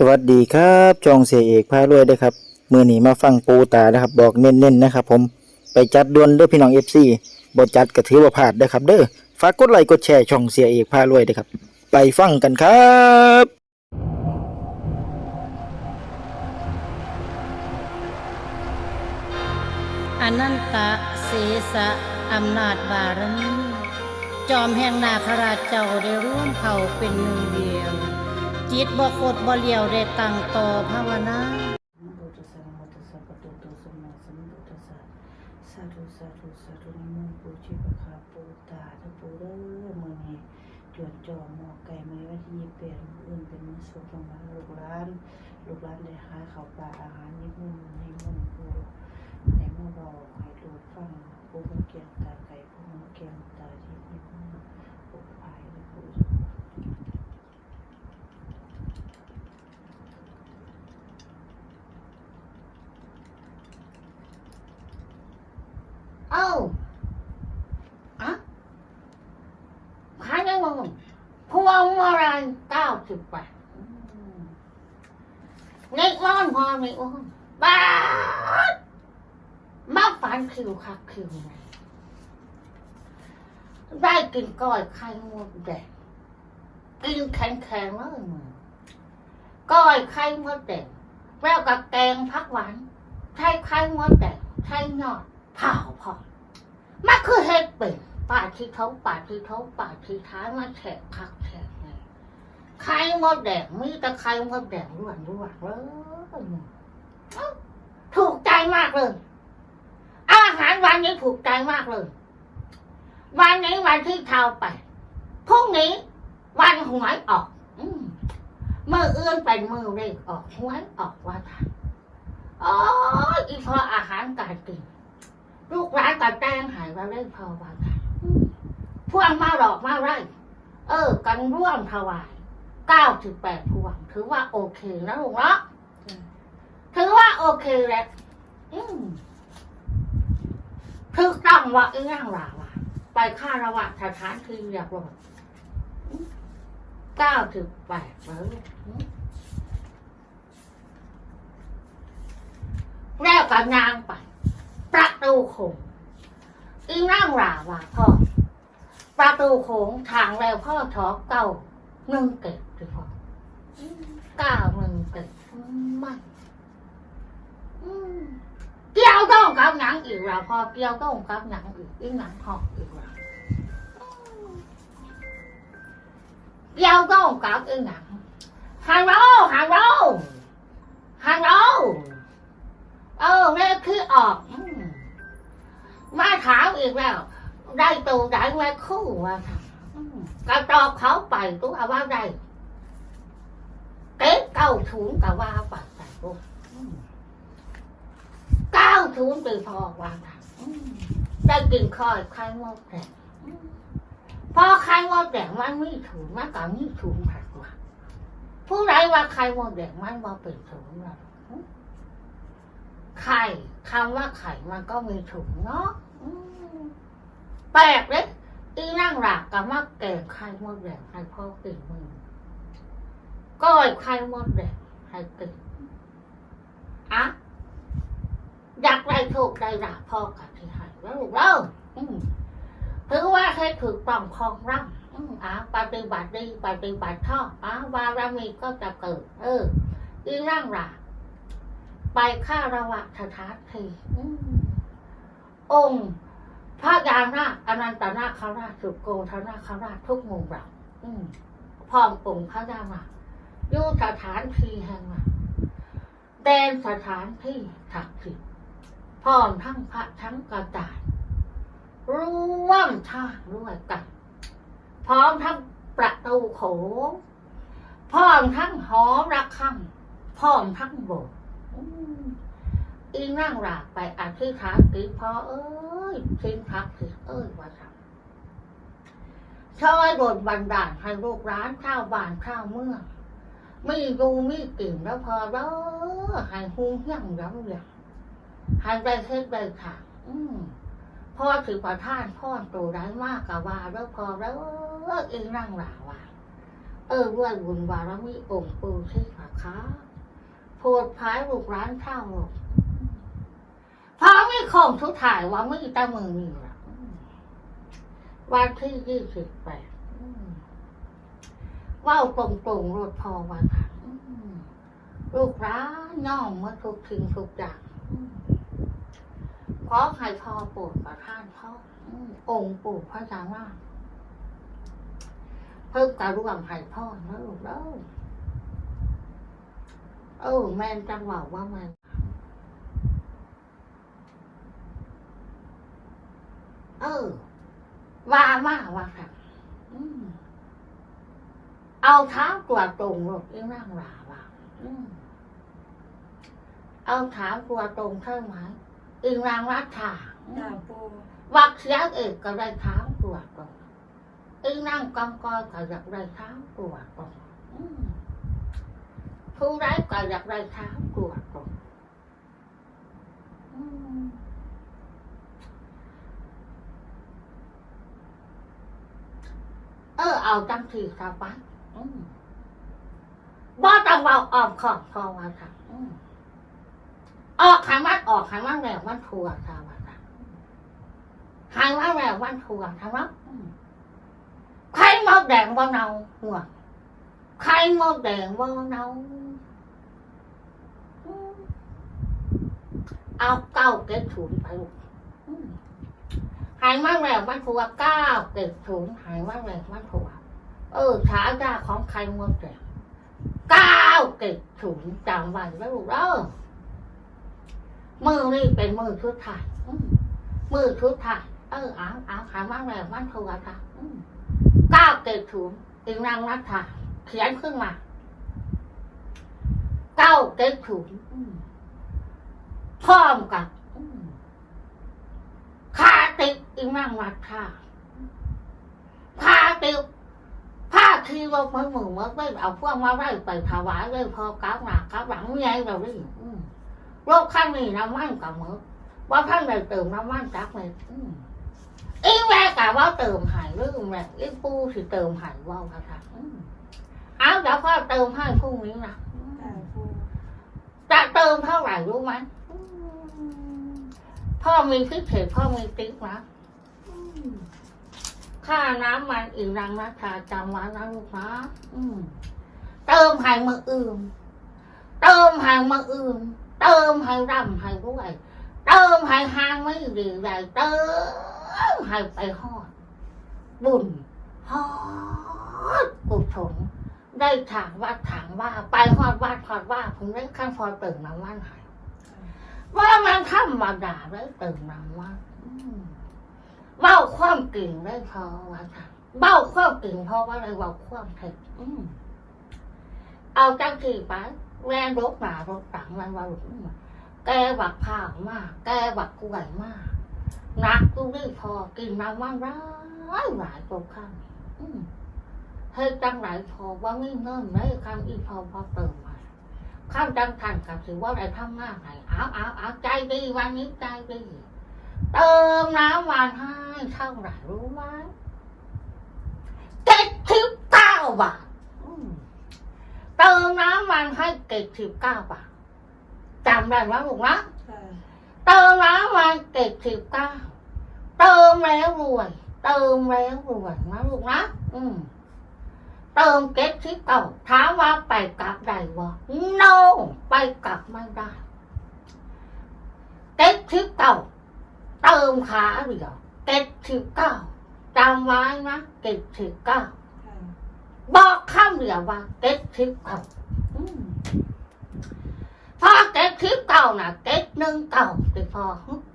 สวัสดีครับจองเสียเอกพารวยด้อครับมือหนีมาฟังปูตานะครับ บอกเน้นๆนะครับ ผมไปจัดดวนเด้อพี่น้อง FC บ่จัดก็ถือว่าพลาดเด้อครับ เด้อฝากกดไลค์กดแชร์ช่องเสียเอกพารวยด้อครับ ไปฟังกันครับอนันตะเสสะอำนาจบารมีจอมแห่งนาคราชเจ้าได้ร่วมเขาเป็นหนึ่ง จิตบ่คดบ่เลียวได้ตั้งต่อภาวนานะโมตัสสะนะโมตัสสะปะโตโตสัมมาสัมพุทธัสสะสาธุสาธุสาธุนโมปูชีพะคาปูตาทะปูเด้อมือนี้จวนจอหมอไก่มื้วันที่ยี่สิบแปดมื้ออื่นเป็นมือสุกลงมาลูกหลานลูกหลานได้หาข้าปลาอาหารนิมนต์ให้มุ่นปูให้มาบอให้ลูฟังปูมันเกียงตาไก่ปูมันเกียงตาที่นิมนต์ปูภายและปู เอ้าอะขายได้มั้งพวงมาลัยเก้าสิบแปดในร้อนพอในอ้อนบ้ามาฝันคิวคักคิวไหนได้กินก้อยไข่มดแดงกินแข็งแข็งๆเลยมึงก้อยไข่มดแดงแล้วกับแกงผักหวานใช้ไข่มดแดงใช้ยอดเผาพอ มันคือเฮ็ดเป็นป่าที่เขาป่าที่เขาป่าที่ท้ายมาแฉกคักแฉกไงไข่มดแดงมีแต่ไข่มดแดงล้วนล้วนเลยเอ้าถูกใจมากเลย อาหารวันนี้ถูกใจมากเลย วันนี้วันที่เท้าไปพรุ่งนี้ วันหวยออกอืมเมื่อเอื้อนเป็นมือเลขออกหวยออกว่าทันอ๋ออีพออาหารการกิน ลูกร้านกับแจ้งหายว่าได้พอว่ากันอืมพวงมาหลอกมาไรเออ กันร่วมถวายเก้าสิบแปดพวง ถือว่าโอเคนะลูกเนาะถือว่าโอเคแหละอืมถูกต้องว่าเอื้องหล่าวะไปค่าระวะสถานที่เรียบร้อยเก้าสิบแปดเลยอืมแล้วก็นางไป ตูโขงอีนั่งหลาว่าพ่อ ประตูโขงทางแล้วพ่อถอเก้าหนึ่งเก็บสิพ่อเก้าหนึ่งเก็บไม่อืมเกี่ยวต้องกับหนังอีกแล้วพ่อเกี่ยวต้องกับหนังอีกอีหนังหอกอีกแล้วอืมเกี่ยวต้องกับอีหนังฮัลโหลฮัลโหลฮัลโหลเออแม่คือออก อีกแล้ว ได้ตูได้แม่คู่ว่าค่ะอืมก็ตอบเขาไปตัวว่าได้เก๊เก้าถุงก็ว่าไปแต่ตัวเก้าถุงตีพอว่าค่ะได้กินคอยไข่มดแดงพอไข่มดแดงมันไมีถุงมันก็มีถุงผักว่าผู้ใดว่าไข่มดแดงมันว่าเป็นถุงแล้วไข่คำว่าไข่มันก็มีถุงเนาะ แปลกเลยอีนั่งหลักกับมาแก่ไข่มดแดงให้พ่อกินมือก้อยไข่มดแดงให้กินอะอยากได้โชคได้ลาภพ่อกับที่ให้แล้วลูกเล่าถือว่าให้ถูกต้องคองร่ำอะปฏิบัติดีปฏิบัติชอบอะวารามีก็จะเกิด เอออีนั่งหลักไปฆ่าระวะสถานทีอืม องค์พระยานาคอนันตนาคราชสุโกธนาคราชทุกหมู่เหล่าพร้อมองค์พระยานาคอยู่สถานที่แห่งนั้นแดนสถานที่ศักดิ์สิทธิ์พร้อมทั้งพระทั้งกระจายร่วมทางด้วยกัน พร้อมทั้งประตูโขงพร้อมทั้งหอระฆังพร้อมทั้งโบสถ์ อีนั่งหลากไปอธิษฐานติพอเอ้ยสิ่งทักสิเอ้ยว่าทำช่วยโดนบันดาลให้ลูกร้านข้าวบ้านข้าวเมืองมีดูมีกลิ่นแล้วพอแล้วให้หูเหี้ยงย้ำอย่างให้ได้เฮ็ดได้ค่ะ อืมพ่อถือประท่านพ่อโตได้มากกะว่าแล้วพอแล้วอีนั่งหลาว่าเออด้วยบุญบารมีองค์ปู่ที่พระขาโพดพายลูกร้านข้าวลูก พองทุกถ่ายว่าไม่ตามือนี่ละวันที่ยี่สิบแปดว่าตรงตรงรถพอวันลูกร้านย่อมเมื่อทุกทิ้งทุกอย่างอืมขอให้พ่อปรดประทานพ่ออืมองค์ปู่พระจาว่าเพิ่มการร่วมให้พ่อนะลูกเด้อเออแม่นจังหวะว่าแม่น เออ ว่ามาว่าค่ะอืมเอาเท้าตัวตรงลูกอีนั่งหลาว่าอืมเอาเท้าตัวตรงเท่าไหมอีนางรัชชาอืจ้ามปูวักเสียเอกก็ได้เท้าตัวตรงอีนั่งกองกอยก็อยากได้เท้าตัวตรงอืมผู้ร้ายก็อยากได้เท้าตัวตรงอืม เอาจังทีสบายอืมบ่ต้องเอาออมขอบพอว่าค่ะออกขันวัดออกขันวัดแล้ววันทัวร์ค่ะว่าค่ะขันวัดแล้ววันทัวร์ค่ะว่าใครมดแดงบ่าเนาหัวใครมดแดงบ่าเนาเอาเก้าเก็ดถุนไปลูกหายมาแล้ววันทัวร์เก้าเก็ดถุนหายมาแล้ววันทัวร์ เออฉายาของใครมดแดงเก้าวเก็ดถุนจำไว้แล้วลูกเด้อมือนี่เป็นมือชุดถ่ายมือชุดถ่ายเออเอาเอาขายมันแรงมันทัวร์ค่ะก้าวเกตถุงอีนางรัฐาเขียนขึ้นมาเก้าเกตถุงพร้อมกับคาติอีนางรัฐาคาติ กผ้าคีรถมือมือมือไม่เอาพวกมาไว้ไปถวายเลยพอก้าวหนาก้าวหลังไงเราดิโรคข้างนี้น้ำมันกับมือว่าท่านได้เติมน้ำมันจักเลยอืมอีแม่กะว่าเติมหายหรือแม่อีปูสิเติมหายว่าค่ะค่ะอืมเอาเดี๋ยวพ่อเติมให้พรุ่งนี้นะจะเติมเท่าไหร่รู้ไหมพ่อมีพิเศษพ่อมีติ๊กนะ ค่าน้ำมันอีกรังนะคาจำไว้นะลูกนะอืมเติมให้มืออื่น เติมให้มืออื่น เติมให้ร่ำให้รวยเติมให้ห้างไม่ดีใหญ่เติมให้ไปหอด บุญหอดกุศลได้ถางว่าถางว่า ไปหอดว่าหอดว่าผมได้ขั้นพอเติมน้ำมันใหายว่ามันธรรมดาได้เติมน้ำมัน เบ้าความเก่งได้พอว่าค่ะเบ้าความเก่งเพราะว่าอะไรเบ้าความเผ็ดเอาจังสีไปแรงรถหนารถตังมันว่าหลุมแกบักผ้ามาก แกบักกล้วยมากหนักกูได้พอกินน้ำมันร้ายหลายตัวข้างเฮ้ยจังไหนพอว่าไม่เงินไม่คำอีพอพอเติมมาข้ามจังทันกับถือว่าได้ทำงานไหนเอาเอาเอาใจดีวันนี้ใจดี เติมน้ำหวานให้เท่าไหร่รู้ไหมเจ็ดสิบเก้าบาทอืมเติมน้ำมันให้เจ็ดสิบเก้าบาทจำได้ไหมลูกนะจ้าเติมน้ำมันเจ็ดสิบเก้าเติมแล้วรวยเติมแล้วรวยนะลูกนะอืมเติมเจ็ดสิบเก้าถามว่าไปกลับได้บ่ no ไปกลับไม่ได้เจ็ดสิบเก้า เติมขาเดียวเจ็ดสิบเก้าจำไว้นะเจ็ดสิบเก้าจ้าบอกคำเดียวว่าเก็ตทิปเก่าอืมพอเก็ตทิปเก่าน่ะเก็ตหนึ่งเก่าไปพอ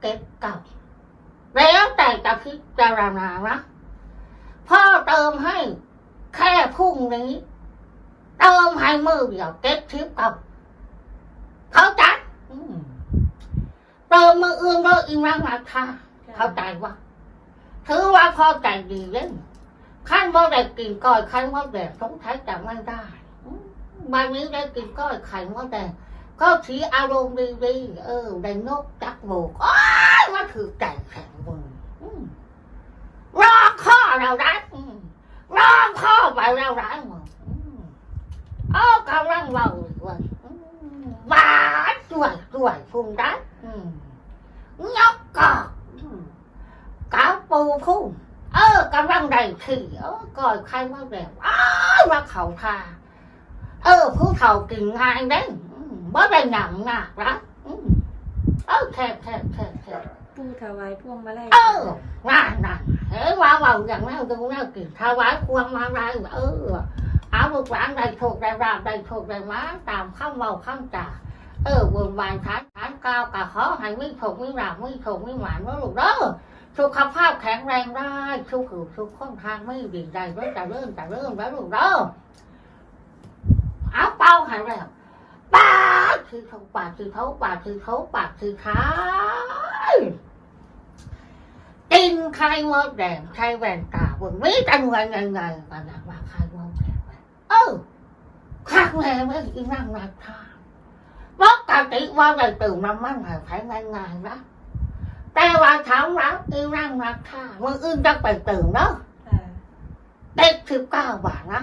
เก็ตเก่าแล้วแต่จะพิจารณานะพ่อเติมให้แค่พรุ่งนี้เติมให้มือเดียวเก็ตทิปเก่าเขาใจอืม เติมมืออื่นก็อีกรังราคาเข้าใจว่าถือว่าพอใจดีเล่นขั้นบ่ได้กินก้อยไข่มดแดงสงสัยจะไม่ได้อืมบางนี้ได้กินก้อยไข่มดแดงก็สีอารมณ์ดีๆเออได้นกจักโบกโอ้ยมาถือใจแข็งมืออืมรอข้อเราได้อืมรอข้อไปเราได้หมดอืมเอ้ากำลังเบาอีกวั นคุณได้อืมยกกอกอืมกาปูพุ่งเออกำลังได้ขี่เออก่อยใครมาแบบอ้าวมาเขาทาเออผู้เฒ่ากินง่ายเด้อืมบ่ได้หนังหนักละอืมเออแทบแทบแทบแทบปูถวายพวงมาลัยเออนั่นนั่นเฮ้ยว่าเบาอย่างนั้นดูแล้วกินถวายควงมาได้เออเอาลูกหลานได้โชคได้ราบได้โชคได้มาตามข้ามเบาข้ามจ่า เออบนบานฐานฐานกาวกะขอให้ไม่โชคไม่ราบไม่โชคไม่หวานว่าลูกเด้อสุขภาพแข็งแรงได้ทุกข์ทุกข้องทางไม่ดีได้ก็จะเริ่มจะเริ่มแล้วลูกเด้อเอาเป้าหายแล้วปาดคือเขาปาดคือเขาปาดคือเขาปาดคือเขากินไข่มดแดงไข่แว่นตาบนมีจังไงไงไงก็นักว่าไข่มดแดงเออข้างแม่ไม่อีนั่งนักทา งปกติว่าได้ตื่นน้ำมันหายไข่ง่ายง่ายๆนะแต่ว่าถามแล้วอีนั่งนักทางมึงอื่นจะไปตื่นเนาะค่ะเด็กสิบเก้าบาทนะ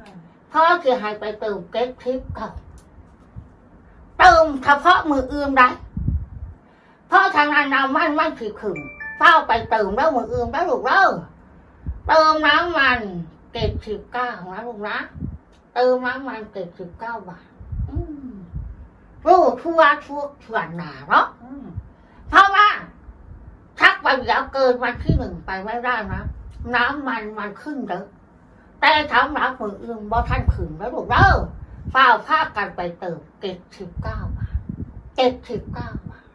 ค่ะพ่อคือให้ไปตื่นเด็กสิบเก้าเติมเฉพาะมืออื่นได้เพราะทางนั้นน้ำมันมันผิดขึงเฝ้าไปเติมแล้วมืออื่นแล้วลูกเด้อเติมน้ำมันเก็บสิบเก้านะลูกนะเติมน้ำมันเก็บสิบเก้าบาทอืม รู้ทั่วทั่วส่วนหนาเนาะอืมเพราะว่าชักไปเดี๋ยวเกินวันที่หนึ่งไปไม่ได้นะน้ำมันมันขึ้นเด้อแต่ทำรับมืออื่นบ่ท่านขึ้นแล้วลูกเด้อเฝ้าพากันไปเติมเก็บสิบเก้าบาทเก็บสิบเก้าบาท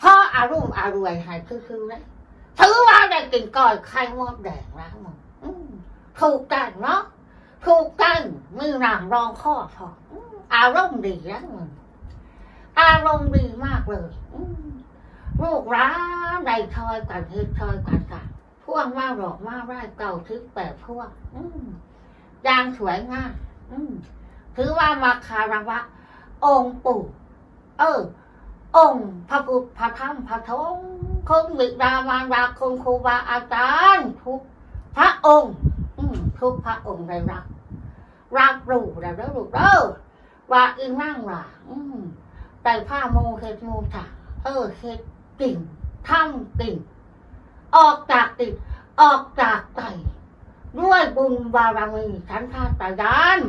พ่ออารมณ์อารวยหายคือๆเลยถือว่าได้กินก้อยไข่มดแดงแล้วมึงอืมถูกกันเนาะถูกกันมือหนามรองข้อพออืมอารมณ์ดีแล้วมึง อารมณ์ดีมากเลยอืมลูกร้านได้ชอยกันเฮ็ดชอยกันกันพวงมาหลอกมาไร่เก่าทึกแปดพวงอืมยางสวยงามอืมถือว่ามาคารวะ องค์ปู่ เออ องค์พระพุทธพระธรรมพระทงคุณบิดามารดาคุณครูบาอาจารย์ทุกพระองค์อืมทุกพระองค์ได้รับรับรู้แล้วแล้วลูกเด้อว่าอีนั่งล่ะ อืม แต่ผ้าโมเฮ็ดโมถ่าเออเฮ็ดติ่งทำติ่งออกจากติ่งออกจากไตด้วยบุญบารมีฉันทาตายาน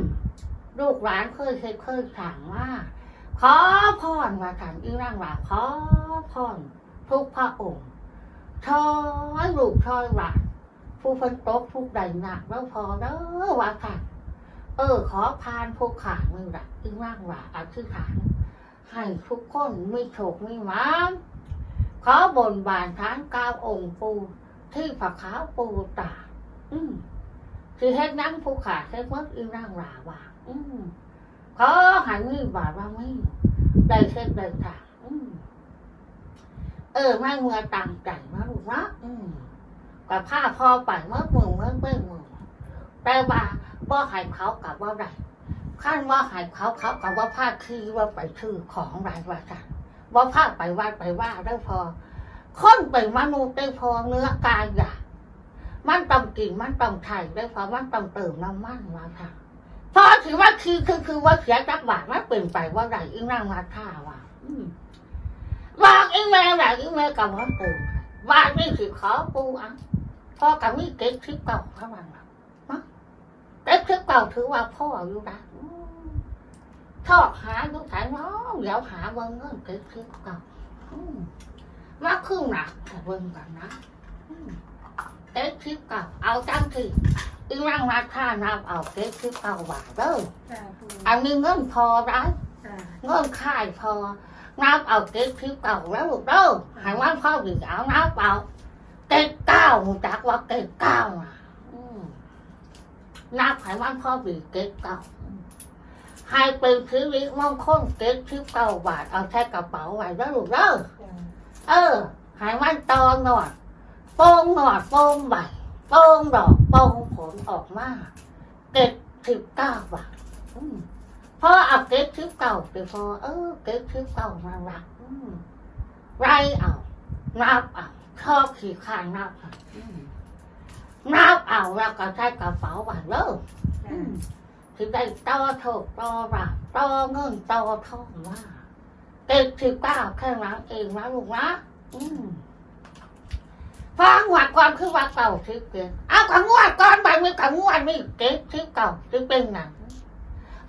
ลูกหลานเคยเคยเคยสั่งว่า ขอพรมาถามอีร่างว่าขอพรทุกพระองค์ชอยลูกชอยหลานผู้คนตกทุกใดหนักแล้วพอเด้อว่าค่ะเออ ขอพานผู้ขามือละอีร่างว่าอธิษฐาน ให้ทุกคนมีโชคมีหมาขอบนบานทานกาวองค์ปูที่ผักขาวปูตา อืมที่เฮ็ดนั่งผู้ขาเฮ็ดมัดอีร่างว่าว่าอืมขอให้มีบาทว่าไม่ได้เช็ดได้ค่ะอืมเออไม่เมื่อตังใจมาลูกนะอืมกับผ้าพอไปเมื่อมือเมื่อเมื่อมือแต่ว่าบ่ใหายเขากับว่าไร ขั้นว่าหายเขาเขากับว่าผ้าคือว่าไปชื่อของไรว่าจ้ะว่าผ้าไปว่าไปว่าได้พอคนเป็นมนุษย์ได้พอเนื้อกายอย่ามันต้องกินมันต้องไถ่ได้พอมันต้องเติมน้ำมันว่าค่ะพอถือว่าคือคือคือว่าเสียจักบาทมันเปลี่ยนไปว่าไรอีนั่งมาท่าว่ะอืมวางอีแม่ไหนอีแม่กับว่าตื่นวางนี่สิขอปูอะพอกับมีเก็บคลิปเก่าเท่านั้นล่ะเนา เก็บคลิปเก่าถือว่าพ่ออยู่นะอืมชอบหาดูถ่ายน้องเดี๋ยวหาเบิ้งเงินเก็บคลิปเก่าอืมมาครึ่งหนักแต่เบิ้งกันนะอืมเก็บคลิปเก่าเอาจังทีอีนั่งมาท่านับเอาเก็บคลิปเก่าบาทเด้อค่ะปูอันนี้เงินพอได้ค่ะเงินค่ายพอนับเอาเก็บคลิปเก่าแล้วลูกเด้อใหายว่าพ่อดีเอานับเอาเก็บเก้าหมูจักว่าเก็บเก้าอะอืม นับใหายว่าพ่อดีเก็บเก้าอืมให้เป็นชีวิตมงคลเก็บคลิปเก้าบาทเอาใช้กระเป๋าไว้แล้วลูกเด้อค่ะเออใหายว่าตอนหนอดโป้งหนอดโป้งใบโป้งดอกโป้งผลออกมาเก็บสิบเก้าบาทอืมพอเอาเก็บชิปเก่าไปพอเออเก็บชิปเก่ามาละอืมไรเอานับเอาชอบขี่ข้างนับเอาอืม นับเอาแล้วก็ใช้กระเป๋าไว้เลยค่ะถึงได้ต่อโถกต่อรับต่อเงินต่อทองว่าเจ็ดสิบเก้าแค่นั้นเองนะลูกนะอืมฟังหวัดความคือว่าเก่าทิพเกินเอาขังวดก่อนไปมีขังวดมีเจ็ดทิพเก่าทิพเป็นหนัง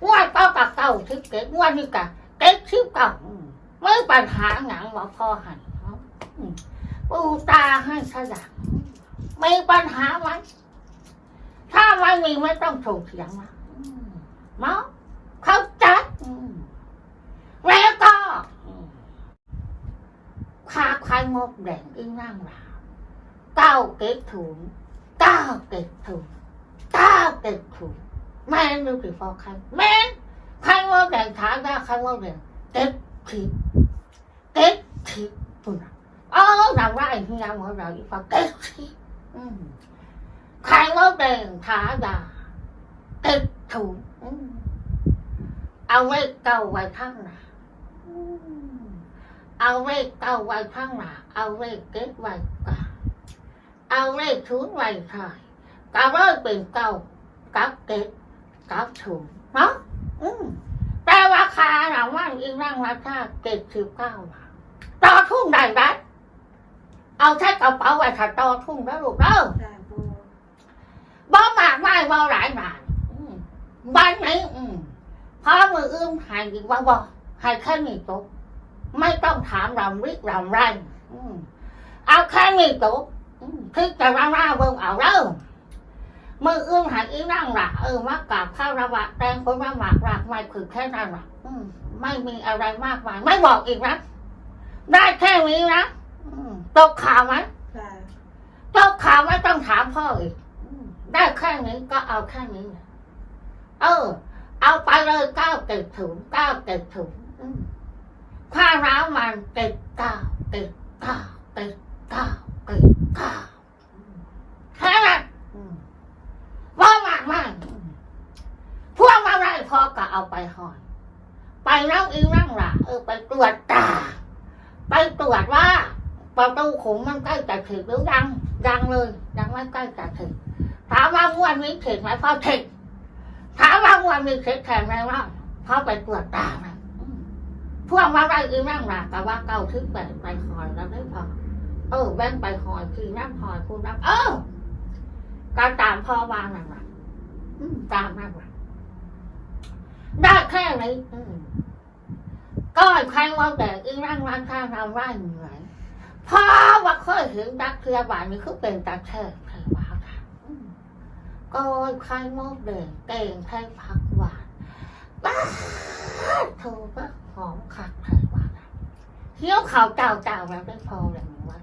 งวดเก่ากับเก่าทิพเกินงวดนี่กับเจ็ดทิพเก่าอืมไม่ปัญหาหนังว่าพ่อหันเขาอืมปูตาให้สยาม มีปัญหาไหมถ้าไม่มีไม่ต้องส่งเสียงมาอืมเมาเขาจัดอืมแล้วก็อืมพาใครมกแดงอึ้งนั่งหลาเก้าเก็บถุงเก้าเก็บถุงเก้าเก็บถุงแม่นดูสิพอใครแม่นใครมกแดงถามได้ใครมกแดงเก็บถิบเก็บถิบปุ่นน่ะเออเราได้เฮียหมดเราอีกฝั่งเก็บถิบ อืมใครมกแดงถามได้เก็บถุงเอาไว้เก่าไว้ข้างหน้าเอาเลขเก้าไว้ข้างหน้าเอาเลขเก็บไว้กลาเอาเลขศูนย์ไว้ท้ายก็เลยเป็นเก้ากับเก็บกับศูนย์เนาะแต่ว่าคาหนังว่าอีนั่งราคาเก็บสิบเก้าบาทต่อทุ่งได้ไหม เอาใช้กระเป๋าไว้ถ้าต่อทุ่งแล้วลูกเด้อจ้าปูบ่มากไม่บ่หลายบาทอืมบ้านไหนอืมพอมืออื้มหายอีกว่าบ่ใหายแค่นี้ตกไม่ต้องถามรำริกรำไรอืมเอาแค่นี้ตกอืมคือจะร่างร่าเบิ่งเอาเด้อมืออื้มหายอีนั่งละเออมากราบข้าวระบะแตงคนมาหมากรากไม่คือแค่นั้นละอืมไม่มีอะไรมากมายไม่บอกอีกนะได้แค่นี้นะอืม ตกข่าวไหมจ้าเจ้าข่าวไม่ต้องถามพ่ออีกอืมได้แค่นี้ก็เอาแค่นี้เออ เอาไปเลยเก้าเก็บถุงเก้าเก็บถุงอืมค่าน้ำมันเก็บเก้าเก็บเก้าเก็บเก้าเก็บเก้าแค่นั้นอืมว่ามากมากอืมพวกมาได้พอก็เอาไปหอย ไปนั่งอีนั่งหล่ะเออ ไปตรวจตา ไปตรวจว่า ประตู ขุมมันใกล้จะถึงหรือยังยังเลยยังไม่ใกล้จะถึงถามว่างวันนี้ถึงไหมพ่อถึงถามว่างวันนี้ถึงแข่งไหมว่าพ่อไปตรวจตาไหมพวกมาได้อีนั่งหลักแต่ว่าเก้าถึงไปไปคอยแล้วได้พอเออแบ่งไปคอยคือนั่งคอยคุณนั่งเออการตามพ่อวางนั่นแหละอืมตามนั่นแหละได้แค่นี้อืมก็ใครว่าแต่อีนั่งร้านข้างเราว่าเหนื่อย พราะว่าเคยเห็นดักเคลียบานนี่คือเป็นตาแช่ไทยหวานค่ะก็ไข่มดแดงเก่งไทยผักหวานบ้าโทก็หอมขัดไทยหวาเคี้ยวข่าวเจ้าเจ้าแล้วได้พอแล้วว่า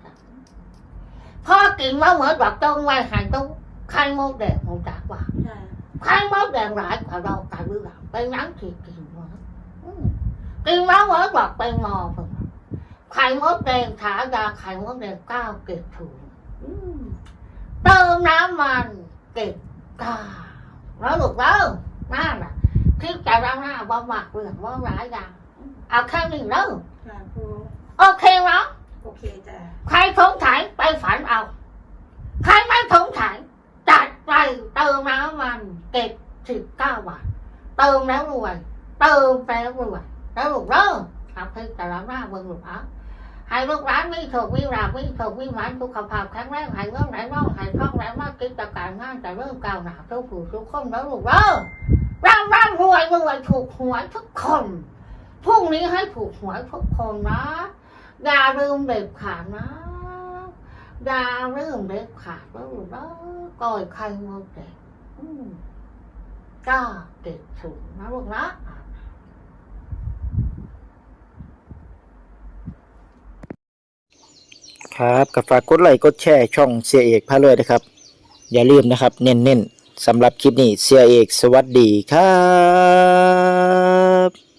พ่อกินมาเหมือนแบบต้องไว้หายตู้ไข่มดแดงหมูจักว่าจ้าไข่มดแดงหลายกว่าเรากายเบื่อไปนั่งที่กินมากินมาเหมือนแบบไปมอเพิ่น ไข่มดแดงขายาไข่มดแดงเก้าเก็บถุงอืมเติมน้ำมันเก็บเก้าแล้วลูกเล่านั่นน่ะคลิปจะร่างหน้าบ่หมักเรื่องบ่หลายอย่างเอาแค่นี้เด้อจ้าปูโอเคเนาะโอเคจ้าใครสงสัยไปฝันเอา ใครไม่สงสัยจัดไปเติมน้ำมันเก็บสิบเก้าบาทเติมแล้วรวยเติมแล้วรวยแล้วลูกเด้อเอาคลิปจะร่างหน้าเบิ่งลูกเอา ให้ลูกหลานมีโชคมีราบมีโชคมีหมายสุขภาพแข็งแรงให้เงินไหลน่องให้ท่องไหลมากกิจการงานแต่เริ่มก้าวหน้าทุกผู้ทุกคนแล้วลูกเด้อร่างร่างรวยรวยถูกหวยทุกคนพรุ่งนี้ให้ถูกหวยทุกคนนะอย่าลืมเด็ดขาดนะอย่าลืมเด็ดขาดแล้วลูกเด้อก่อยใครมดเด็กอืมก็เด็ดถูกนะลูกนะ ครับก็ฝากกดไลค์กดแชร์ช่องเสียเอกพาเลยนะครับ อย่าลืมนะครับ เน้นๆสำหรับคลิปนี้เสียเอกสวัสดีครับ